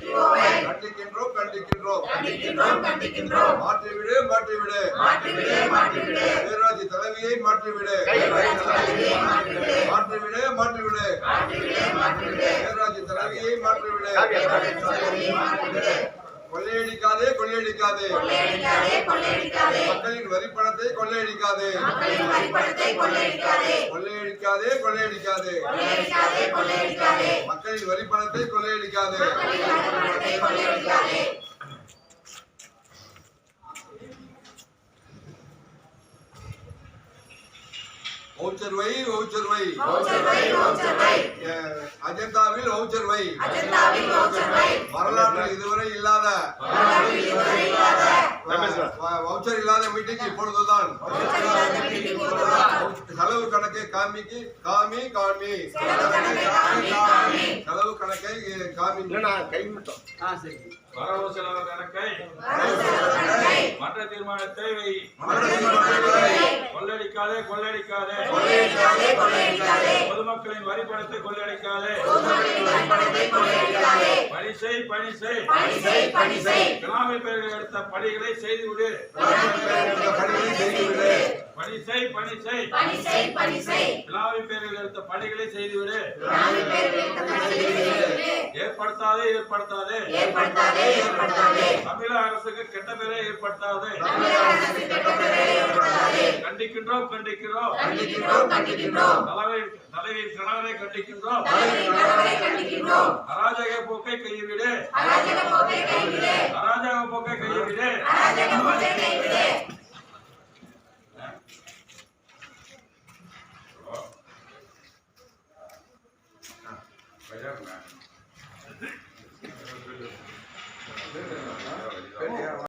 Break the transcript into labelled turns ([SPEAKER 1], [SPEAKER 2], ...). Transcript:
[SPEAKER 1] கண்டிக்கின்றோம் கண்டிக்கின்றோம்.
[SPEAKER 2] கண்டிக்கின்றோம் கண்டிக்கின்றோம்.
[SPEAKER 1] மாற்றிவிடு மாற்றிவிடு.
[SPEAKER 2] மாற்றிவிடு மாற்றிவிடு.
[SPEAKER 1] பேராட்சி தலைவியை மாற்றிவிடு.
[SPEAKER 2] மாற்றிவிடு.
[SPEAKER 1] தலைவியை கொள்ளையடிக்காதே கொள்ளையடிக்காதே. மக்களின்
[SPEAKER 2] மக்களின் வரிப்பணத்தை கொள்ளையடிக்காதே.
[SPEAKER 1] கொள்ளையடிக்காதே கொள்ளையடிக்காதே.
[SPEAKER 2] பணத்தை
[SPEAKER 1] வரி பணத்தை கொள்ளையடிக்காதே. வவுச்சர் வை வவுச்சர் வை
[SPEAKER 2] வவுச்சர் வை
[SPEAKER 1] அஜந்தாவில் வரலாற்றில் இதுவரை இல்லாத.
[SPEAKER 2] இல்லாத
[SPEAKER 1] வவுச்சர் இல்லாத மீட்டிங் இப்பொழுதுதான். செலவு கணக்கை காமிக்கு காமி காமி.
[SPEAKER 2] காமி காமி
[SPEAKER 1] செலவு கணக்கை அஹ், காமி
[SPEAKER 3] வரவு செலவு கணக்கை மற்ற தீர்மானத்தை வை கொள்ளடிக்காதே கொள்ளடிக்காதே. பொதுமக்களின் வரி பணத்தை கொள்ளடிக்காதே. பணி செய் பணி செய்
[SPEAKER 2] பணி செய்
[SPEAKER 3] கிராம பேர்கள் எடுத்த பணிகளை
[SPEAKER 1] பணியை செய்துவிடு
[SPEAKER 3] பணி செய் பணி செய்
[SPEAKER 2] பணி செய் பணி செய்
[SPEAKER 3] கிராம பேர்கள் எடுத்த பணிகளை செய்துவிடு.
[SPEAKER 2] நாலு
[SPEAKER 3] ஏற்படுத்தாதே ஏற்படுத்தாதே.
[SPEAKER 2] ஏற்படுத்தாதே ஏற்படுத்தாதே.
[SPEAKER 3] தமிழக அரசுக்கு கெட்ட பேரை ஏற்படுத்தாதே.
[SPEAKER 2] தமிழக அரசு கெட்ட பெயரை ஏற்படுத்தாதே.
[SPEAKER 3] கண்டிக்கின்றோம் கண்டிக்கிறோம்.
[SPEAKER 2] கண்டிக்கின்றோம் கண்டிக்கின்றோம்.
[SPEAKER 3] தலைவர் தலைவியின் கணவரை கண்டிக்கின்றோம்.
[SPEAKER 2] கணவரை கண்டிக்கின்றோம்.
[SPEAKER 3] அராஜக போக்கை கைவிடு.
[SPEAKER 2] அராஜக போக்கை கைவிடு.
[SPEAKER 3] அராஜக போக்கை கைவிடு.
[SPEAKER 2] அராஜக போக்கை கைவிடு.
[SPEAKER 3] பையன்